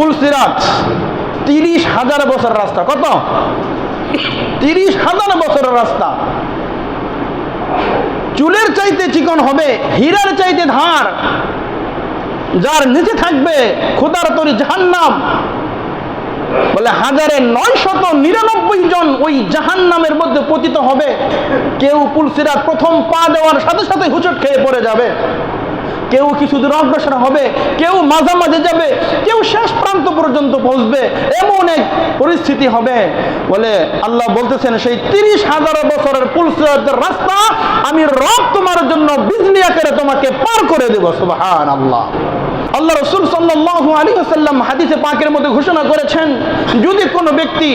পুলসিরাত তিরিশ হাজার বছর রাস্তা। কত? তিরিশ হাজার বছরের রাস্তা। চুলের চাইতে চিকন হবে, হীরার চাইতে ধার। যার নিচে থাকবে খোদার তরি জাহান্নাম। বলে হাজারে নয় শত নিরানব্বই জন ওই জাহান নামের মধ্যে পতিত হবে। কেউ পুলসিরা প্রথম পা দেওয়ার সাথে সাথে হুচট খেয়ে পড়ে যাবে। কেউ কিছু দূর অগ্রসর হবে? কেউ মাঝামাঝি যাবে, কেউ শেষ প্রান্ত পর্যন্ত পৌঁছবে, এমন এক পরিস্থিতি হবে। বলে আল্লাহ বলতেছেন, সেই তিরিশ হাজার বছরের পুলসের রাস্তা আমি রব তোমার জন্য বিজলি আকারে তোমাকে পার করে দেবো সুবাহান আল্লাহ আল্লাহ রসুল সাল্লাহ আলী আসাল্লাম হাদিসে পাকের মধ্যে ঘোষণা করেছেন, যদি কোনো ব্যক্তি,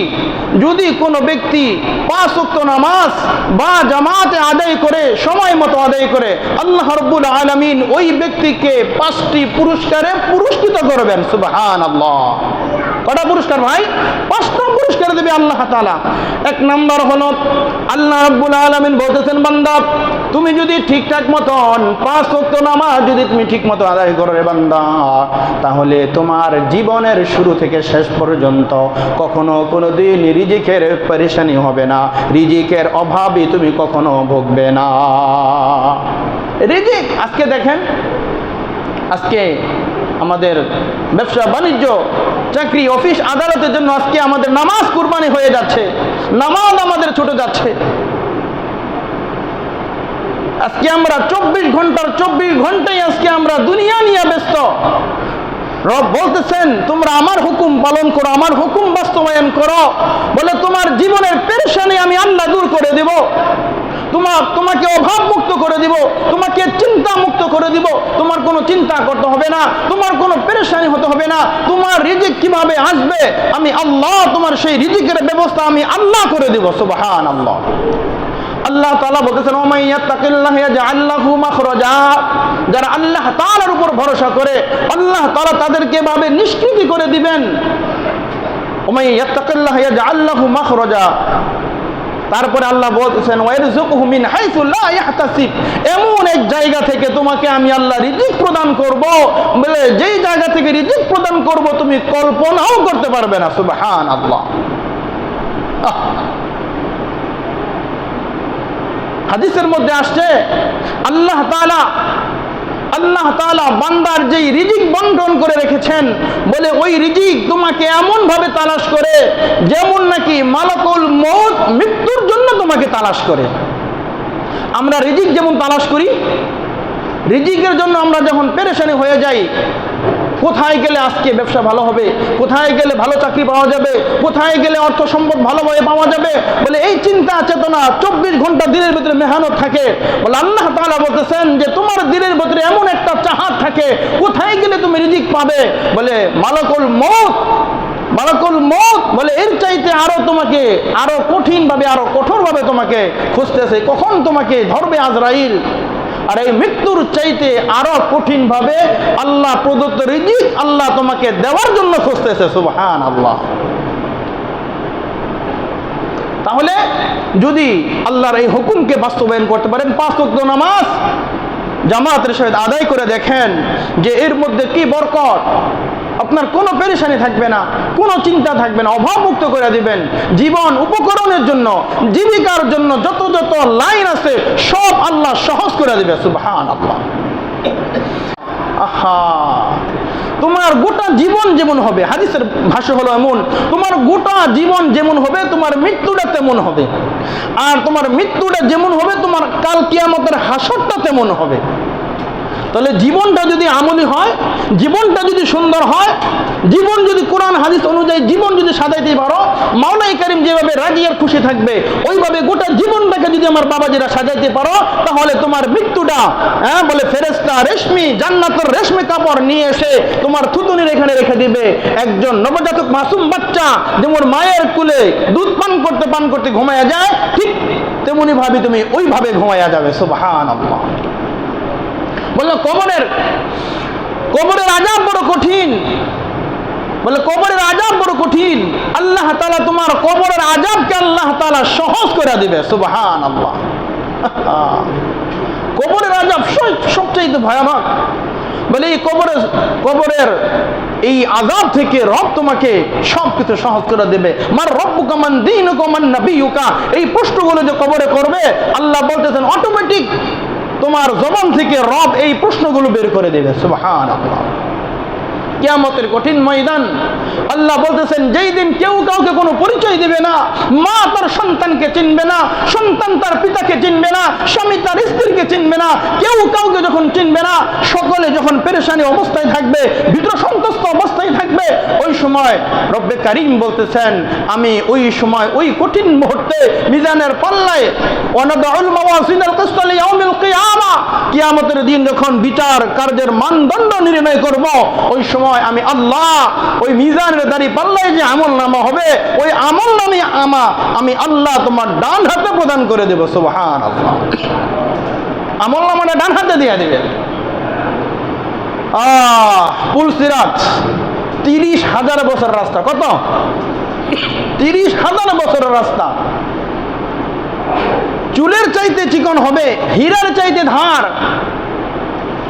যদি কোনো ব্যক্তি পাঁচ উক্ত নামাজ বা জামাতে আদায় করে, সময় মতো আদায় করে, আল্লাহ রব্বুল আলমিন ওই ব্যক্তিকে পাঁচটি পুরস্কারে পুরস্কৃত করবেন সুবাহান আল্লাহ কটা পুরস্কার ভাই? পাঁচটা পুরস্কার দেবে আল্লাহ তালা এক নাম্বার হলো, আল্লাহ রব্বুল আলমিন বলতেছেন, বান্দা, তুমি যদি ঠিকঠাক মতন পাঁচ ওয়াক্ত নামাজ যদি তুমি ঠিক মতো আদায় করো রে বান্দা, তাহলে তোমার জীবনের শুরু থেকে শেষ পর্যন্ত কখনো কোনো দিন রিজিকের পরেশানি হবে না। রিজিকের অভাবে তুমি কখনো ভুগবে না। রিজিক, আজকে দেখেন, আজকে আমাদের ব্যবসা বাণিজ্য চাকরি, অফিস, আদালতের জন্য আজকে আমাদের নামাজ কুরবানি হয়ে যাচ্ছে। নামাজ আমাদের ছোট যাচ্ছে। আজকে আমরা চব্বিশ ঘণ্টার চব্বিশ ঘন্টায় আজকে আমরা দুনিয়া নিয়ে ব্যস্ত। রব বলতেছেন, তোমরা আমার হুকুম পালন করো, আমার হুকুম বাস্তবায়ন করো। বলে তোমার জীবনের পেরেশানি আমি আল্লাহ দূর করে দেব। তোমার, তোমাকে অভাব মুক্ত করে দিব, তোমাকে চিন্তা মুক্ত করে দিব, তোমার কোনো চিন্তা করতে হবে না, তোমার কোনো পেরেশানি হতে হবে না, তোমার রিজিক কীভাবে আসবে, আমি আল্লাহ, তোমার সেই রিজিকের ব্যবস্থা আমি আল্লাহ করে দিব সুবাহান আল্লাহ আল্লাহ তাআলা বলতেছেন যারা আল্লাহ তাআলার উপর ভরসা করে, আল্লাহ তাআলা তাদেরকে ভাবে নিষ্কৃতি করে দিবেন। ওমাইয়াত্তাকিল্লাহ ইয়াজআল্লাহু মাখরাজা। তারপরে আল্লাহ ইয়াহতাসিব। এমন এক জায়গা থেকে তোমাকে আমি আল্লাহ রিজিক প্রদান করব। বলে যেই জায়গা থেকে রিজিক প্রদান করব, তুমি কল্পনাও করতে পারবে না, সুবহানাল্লাহ। হাদিসের মধ্যে আসছে, আল্লাহ তাআলা আল্লাহ তালা বান্দার যেই রিজিক বন্টন করে রেখেছেন, বলে ওই রিজিক তোমাকে এমন ভাবে তালাশ করে যেমন নাকি মালাকুল মত মৃত্যুর জন্য তোমাকে তালাশ করে। আমরা রিজিক যেমন তালাশ করি, রিজিকের জন্য আমরা যখন পেরেশানি হয়ে যাই কোথায় গেলে আজকে ব্যবসা ভালো হবে? কোথায় গেলে ভালো চাকরি পাওয়া যাবে? কোথায় গেলে অর্থ সম্পদ ভালোভাবে পাওয়া যাবে? বলে এই চিন্তা, চেতনা চব্বিশ ঘণ্টা দিনের ভিতরে মেহনত থাকে। বলে আল্লাহ তালা বলতেছেন যে, তোমার দিনের ভিতরে এমন একটা চাহাত থাকে, কোথায় গেলে তুমি রিজিক পাবে? বলে, মালকুল মৌত মালাকুল মত বলে, এর চাইতে আরও তোমাকে, আরও কঠিন ভাবে আরও কঠোর ভাবে তোমাকে খুঁজতেছে। কখন তোমাকে ধরবে আজরাইল? আর এই মৃত্যুর চাইতে আরও কঠিন ভাবে আল্লাহ প্রদত্ত রিজিক আল্লাহ তোমাকে দেওয়ার জন্য খুঁজতেছে সুবহান আল্লাহ তাহলে যদি আল্লাহর এই হুকুমকে বাস্তবায়ন করতে পারেন, পাঁচ ওয়াক্ত নামাজ জামাতের সহিত আদায় করে দেখেন যে এর মধ্যে কি বরকত আপনার কোনো পেরেশানি থাকবে না, কোনো চিন্তা থাকবে না, অভাবমুক্ত করে দিবেন। জীবন উপকরণের জন্য, জীবিকার জন্য যত যত লাইন আছে, সব আল্লাহ সহজ করে দিবে সুবহান আল্লাহ আহা! তোমার গোটা জীবন যেমন হবে, হাদিসের ভাষ্য হলো এমন, তোমার গোটা জীবন যেমন হবে, তোমার মৃত্যুটা তেমন হবে। আর তোমার মৃত্যুটা যেমন হবে, তোমার কাল কিয়ামতের হাসরটা তেমন হবে। তাহলে জীবনটা যদি আমলি হয়, জীবনটা যদি সুন্দর হয়, জীবন যদি কোরআন, হাদিস অনুযায়ী জীবন যদি সাজাইতে পারো মাওলাই করিম যেভাবে রাজি আর খুশি থাকবে, ওইভাবে গোটা জীবনটাকে যদি আমার বাবা বাবাজিরা সাজাইতে পারো, তাহলে তোমার মৃত্যুটা হ্যাঁ বলে ফেরেস্তা রেশমি, জান্নাতের রেশমি কাপড় নিয়ে এসে তোমার থুতুনির এখানে রেখে দিবে। একজন নবজাতক মাসুম বাচ্চা যেমন মায়ের কুলে দুধ পান করতে পান করতে ঘুমায়া যায়, ঠিক তেমনি ভাবি তুমি ওইভাবে ঘুমায়া যাবে সুবহান আল্লাহ বলল, কবরের কবরের আজাব বড় কঠিন। বলে কবরের আজাব বড় কঠিন। আল্লাহ তালা তোমার কবরের আজাবকে আল্লাহ তালা সহজ করে দিবে। সুবহান আল্লাহ কবরের আজাব সব- সবচাইতে ভয়ানক। বলে, এই কবরের কবরের এই আজাব থেকে রব তোমাকে সব কিছু সহজ করে দেবে। মার রব্বু কামান দিন কমান নাবিউকা এই প্রশ্নগুলো যে কবরে করবে, আল্লাহ বলতেছেন অটোমেটিক তোমার জবান থেকে রব এই প্রশ্নগুলো বের করে দেবে সুবহান কিয়ামতের কঠিন ময়দান, আল্লাহ বলতেছেন, যেই দিন কেউ কাউকে কোনো পরিচয় দিবে না, মা তার সন্তানকে চিনবে না, সন্তান তার পিতাকে চিনবে না, স্বামী তার স্ত্রীকে চিনবে না, কেউ কাউকে যখন চিনবে না, সকলে যখন পেরেশানি অবস্থায় থাকবে ভিতর সন্তুষ্ট ওই সময় রব্বে কারিম বলতেছেন, আমি ওই সময়, ওই কঠিন মুহূর্তে মিজানের পাল্লায় অনাদাউল মাওয়াসিনাল কিসত লিয়াউমিল কিয়ামা, কিয়ামতের দিন যখন বিচার কার্যের মানদণ্ড নির্ণয় করব, ওই সময় আমি আল্লাহ, ওই মিজানের দাড়ি পাল্লায় যে আমল নামা হবে, ওই আমল নামে আমা আমি আল্লাহ তোমার ডান হাতে প্রদান করে দেব সুবহান আল্লাহ আমল নামাটা ডান হাতে দিয়ে দেবে আহ পুলসিরাত তিরিশ হাজার বছর রাস্তা। কত? তিরিশ হাজার বছরের রাস্তা। চুলের চাইতে চিকন হবে, হীরার চাইতে ধার।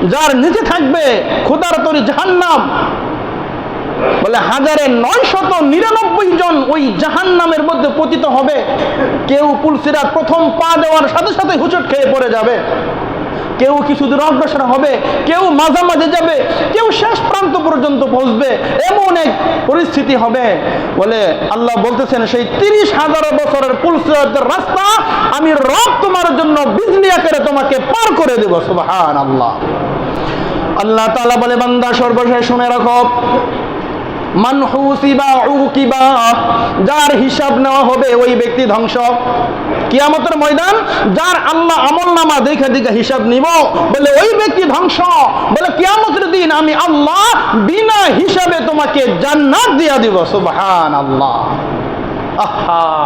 যার নিচে থাকবে খোদার তরি জাহান্নাম। বলে হাজারে নয় শত নিরানব্বই জন ওই জাহান্নামের মধ্যে পতিত হবে। কেউ পুলসিরাত প্রথম পা দেওয়ার সাথে সাথে হুচট খেয়ে পড়ে যাবে। কেউ কিছু দূর অগ্রসর হবে? কেউ মাঝামাঝি যাবে, কেউ শেষ প্রান্ত পর্যন্ত পৌঁছবে, এমন এক পরিস্থিতি হবে। বলে আল্লাহ বলতেছেন, সেই তিরিশ হাজার বছরের পুলসিরাতের রাস্তা আমি রব তোমার জন্য বিজলি আকারে তোমাকে পার করে দেব সুবহান আল্লাহ আল্লাহ তাআলা বলে, বান্দা সর্বশেষ শুনে রাখো। যার হিসাব নেওয়া হবে ওই ব্যক্তি ধ্বংস। কিয়ামতের ময়দান, যার আল্লাহ আমল নামা দেখে দেখে হিসাব নিব, বলে ওই ব্যক্তি ধ্বংস। বলে কিয়ামতের দিন আমি আল্লাহ বিনা হিসাবে তোমাকে জান্নাত দিয়া দিব সুবহান আল্লাহ আহা।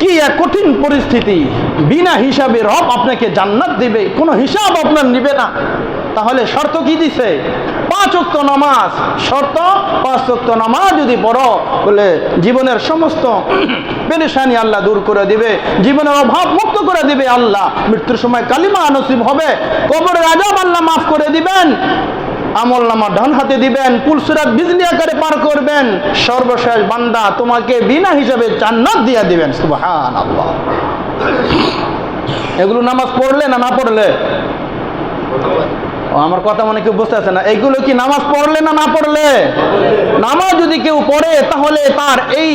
কি এক কঠিন পরিস্থিতি? বিনা হিসাবে রব আপনাকে জান্নাত দিবে, কোনো হিসাব আপনার নিবে না। তাহলে শর্ত কি দিছে? পাঁচ অক্ত নামাজ। শর্ত, পাঁচ অক্ত নামাজ যদি পড়ো, বলে জীবনের সমস্ত পেরেশানি আল্লাহ দূর করে দিবে, জীবনের অভাব মুক্ত করে দিবে আল্লাহ। মৃত্যুর সময় কালিমা নসিব হবে, কবরের আজাব আল্লাহ মাফ করে দিবেন। আমল নামা ডান হাতে দিবেন পুলসুরাত বিজলি আকারে পার করবেন, সর্বশেষ বান্দা তোমাকে বিনা হিসাবে জান্নাত দিয়া দিবেন সুবহান আল্লাহ এগুলো নামাজ পড়লে না না পড়লে? আমার কথা মনে কেউ বুঝতে আছে না। এগুলো কি নামাজ পড়লে না না পড়লে? নামাজ যদি কেউ পড়ে, তাহলে তার এই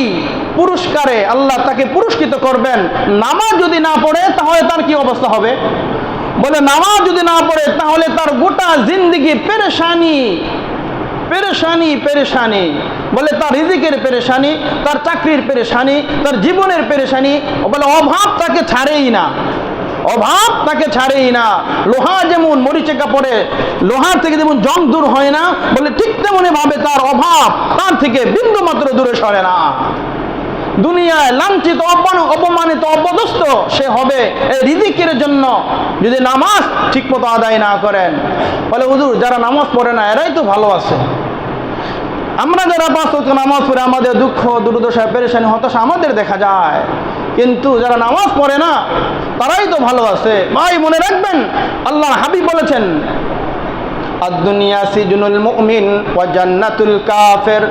পুরস্কারে আল্লাহ তাকে পুরস্কৃত করবেন। নামাজ যদি না পড়ে, তাহলে তার কি অবস্থা হবে? বলে, নামাজ যদি না পড়ে, তাহলে তার গোটা জিন্দগি পেরেশানি। পেরেশানি পেরেশানি। বলে, তার রিজিকের পেরেশানি, তার চাকরির পেরেশানি, তার জীবনের পেরেশানি, বলে, অভাব তাকে ছাড়েই না। অভাব তাকে ছাড়েই না। লোহা যেমন মরিচে কাপড়ে, লোহার থেকে যেমন জং দূর হয় না, বলে, ঠিক তেমনি ভাবে তার অভাব তার থেকে বিন্দু মাত্র দূরে সরে না। দুনিয়ায় লাঞ্ছিত অপমান অপমানিত, অপদস্থ সে হবে এই রিজিকের জন্য যদি নামাজ ঠিকমতো আদায় না করেন। বলে, হুজুর, যারা নামাজ পড়ে না, এরাই তো ভালো আছে। আমরা যারা পাঁচ নামাজ পড়ে, আমাদের দুঃখ, দুর্দশা, পেরেশানি, হতাশা আমাদের দেখা যায়। কিন্তু যারা নামাজ পড়ে না, তারাই তো ভালো আছে। ভাই, মনে রাখবেন আল্লাহ হাবিব বলেছেন, আদ-দুনিয়া সিজনুল মুমিন ওয়া জান্নাতুল কাফের।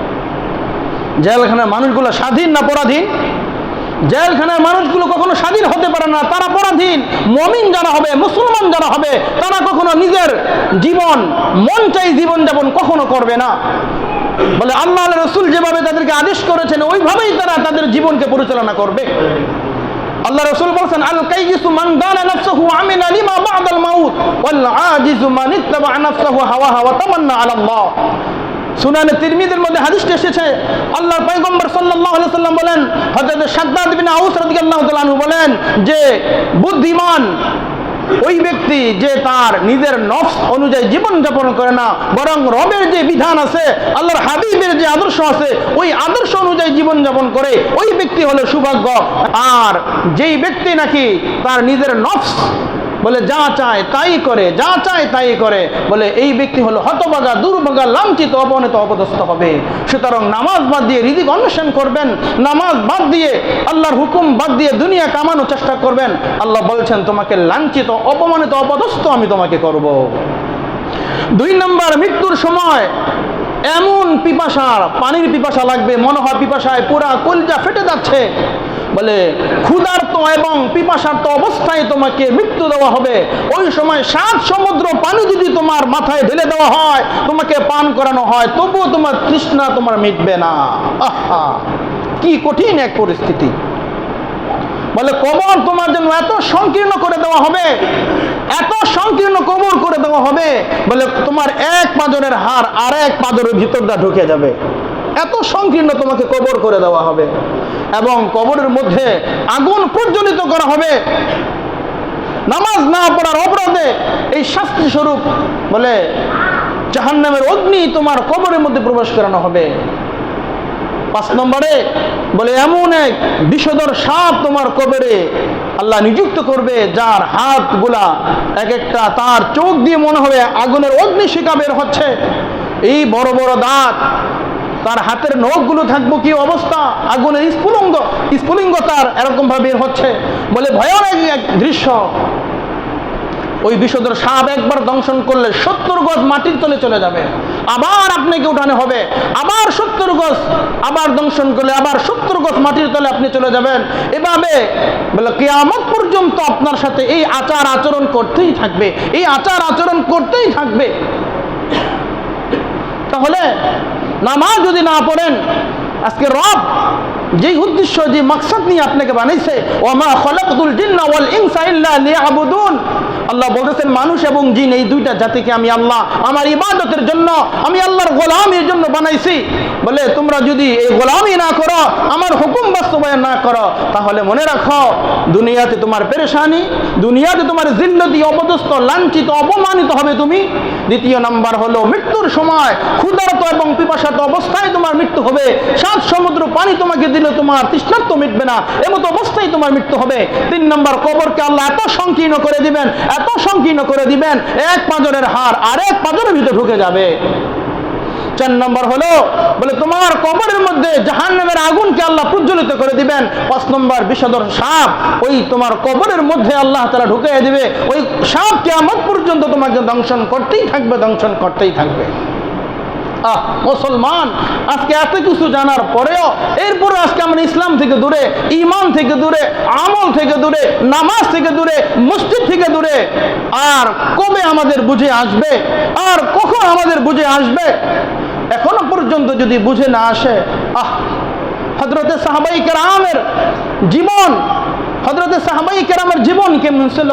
জেলখানার মানুষগুলো স্বাধীন না পরাধীন? জেলখানার মানুষগুলো কখনো স্বাধীন হতে পারে না, তারা পরাধীন। মমিন যারা হবে, মুসলমান যারা হবে, তারা কখনো নিজের জীবন মন চাই জীবন যাপন কখনো করবে না। বলে আল্লাহ রসুল যেভাবে তাদেরকে আদেশ করেছেন, ওইভাবেই তারা তাদের জীবনকে পরিচালনা করবে। আল্লাহ রসুল বলছেন, আল কাইয়িসু মান নাফসাহু আমিলা লিমা বা'দাল মাউত, ওয়াল আজিজু মান ইত্তাবা নাফসাহু হাওয়াহা ওয়া তামান্না আলা আল্লাহ সুনানে তিরমিদের মধ্যে হাদিসটা এসেছে। আল্লাহর পয়গম্বর আলাইহি সাল্লাম বলেন, হযরত শাদ্দাদ বিন আউস তাআলা আনহু বলেন যে, বুদ্ধিমান ওই ব্যক্তি যে তার নিজের নফস অনুযায়ী জীবন যাপন করে না, বরং রবের যে বিধান আছে, আল্লাহর হাবিবের যে আদর্শ আছে, ওই আদর্শ অনুযায়ী জীবন যাপন করে, ওই ব্যক্তি হলো সৌভাগ্য। আর যেই ব্যক্তি নাকি তার নিজের নফস বলে, যা চায় তাই করে, যা চায় তাই করে। বলে, এই ব্যক্তি হলো হতবাগা দুর্ভাগা, লাঞ্ছিত অপনীত অপদস্থ হবে। সুতরাং নামাজ বাদ দিয়ে রিদিক অন্বেষণ করবেন, নামাজ বাদ দিয়ে আল্লাহর হুকুম বাদ দিয়ে দুনিয়া কামানোর চেষ্টা করবেন। আল্লাহ বলছেন, তোমাকে লাঞ্ছিত, অপমানিত, অপদস্থ আমি তোমাকে করব। দুই নম্বর, মৃত্যুর সময় এমন পিপাসার পানির পিপাসা লাগবে মনে হয় পিপাসায় পুরা কলজা ফেটে যাচ্ছে। বলে, ক্ষুধার্ত এবং পিপাসার্ত অবস্থায় তোমাকে মৃত্যু দেওয়া হবে। ওই সময় সাত সমুদ্র পানি যদি তোমার মাথায় ঢেলে দেওয়া হয়, তোমাকে পান করানো হয়, তবুও তোমার তৃষ্ণা তোমার মিটবে না। আহা, কি কঠিন এক পরিস্থিতি। বলে, কবর তোমার জন্য এত সংকীর্ণ করে দেওয়া হবে এত সংকীর্ণ কবর করে দেওয়া হবে, বলে তোমার এক পাজরের হার আর এক পাজরের ভিতরটা ঢুকে যাবে। এত সংকীর্ণ তোমাকে কবর করে দেওয়া হবে। এবং কবরের মধ্যে আগুন প্রজ্বলিত করা হবে। নামাজ না পড়ার অপরাধে এই শাস্তি স্বরূপ বলে জাহান্নামের অগ্নি তোমার কবরের মধ্যে প্রবেশ করানো হবে। পাঁচ নম্বরে বলে, এমন এক বিষধর সাপ তোমার কবরে আল্লাহ নিযুক্ত করবে, যার হাতগুলা এক একটা তার চোখ দিয়ে মনে হবে আগুনের অগ্নিশিখা বের হচ্ছে। এই বড় বড় দাঁত, তার হাতের নখগুলো থাকব কি অবস্থা? আগুনের স্ফুলিঙ্গ স্ফুলিঙ্গ তার এরকম ভাবে বের হচ্ছে। বলে, ভয়ানক এক দৃশ্য। ওই বিষধর সাপ একবার দংশন করলে সত্তর গজ মাটির তলে চলে যাবে। আবার আপনাকে উঠানো হবে। আবার সত্তর গজ আবার দংশন করলে আবার সত্তর গজ মাটির তলে আপনি চলে যাবেন। এভাবে বলে কেয়ামত পর্যন্ত আপনার সাথে এই আচার আচরণ করতেই থাকবে। এই আচার আচরণ করতেই থাকবে। তাহলে নামাজ যদি না পড়েন, আজকে রব যেই উদ্দেশ্য যে মাকসাদ নিয়ে আপনাকে বানাইছে ওমা খলাকুল জিন্না ওয়াল ইনসা ইল্লা লিয়াবুদুন। আল্লাহ বলতেছেন, মানুষ এবং জিন, এই দুইটা জাতিকে আমি আল্লাহ, আমার ইবাদতের জন্য, আমি আল্লাহর গোলামির জন্য বানাইছি। বলে, তোমরা যদি এই গোলামি না করো, আমার হুকুম বাস্তবায়ন না করো, তাহলে মনে রাখো, দুনিয়াতে তোমার পেরেশানি, দুনিয়াতে তোমার জিল্লতি অপদস্থ, লাঞ্ছিত, অপমানিত হবে তুমি। দ্বিতীয় নাম্বার হলো, মৃত্যুর সময় ক্ষুধার্ত এবং পিপাসাত অবস্থায় তোমার মৃত্যু হবে। সাত সমুদ্র পানি তোমাকে দিলে তোমার তৃষ্ণার্ত মিটবে না। এমতো অবস্থায় তোমার মৃত্যু হবে। তিন নম্বর, কবরকে আল্লাহ এত সংকীর্ণ করে দিবেন, এত সংকীর্ণ করে দিবেন। এক পাঁজরের হার আর এক পাঁজরের ভিতরে ঢুকে যাবে। চার নম্বর হলো, বলে তোমার কবরের মধ্যে জাহান নামের আগুনকে আল্লাহ প্রজ্বলিত করে দিবেন। পাঁচ নম্বর বিষধর সাপ, ওই তোমার কবরের মধ্যে আল্লাহ তারা ঢুকে দিবে। ওই সাপ কেমন পর্যন্ত তোমাকে দংশন করতেই থাকবে, দংশন করতেই থাকবে। আহ, মুসলমান, আজকে এত কিছু জানার পরেও এরপরে আজকে আমরা ইসলাম থেকে দূরে ইমান থেকে দূরে, আমল থেকে দূরে, নামাজ থেকে দূরে, মসজিদ থেকে দূরে, আর কবে আমাদের বুঝে আসবে, আর কখন আমাদের বুঝে আসবে, এখনও পর্যন্ত যদি বুঝে না আসে, আহ হজরতে সাহাবাই কেরামের জীবন হজরতে সাহাবাই কেরামের জীবন কেমন ছিল?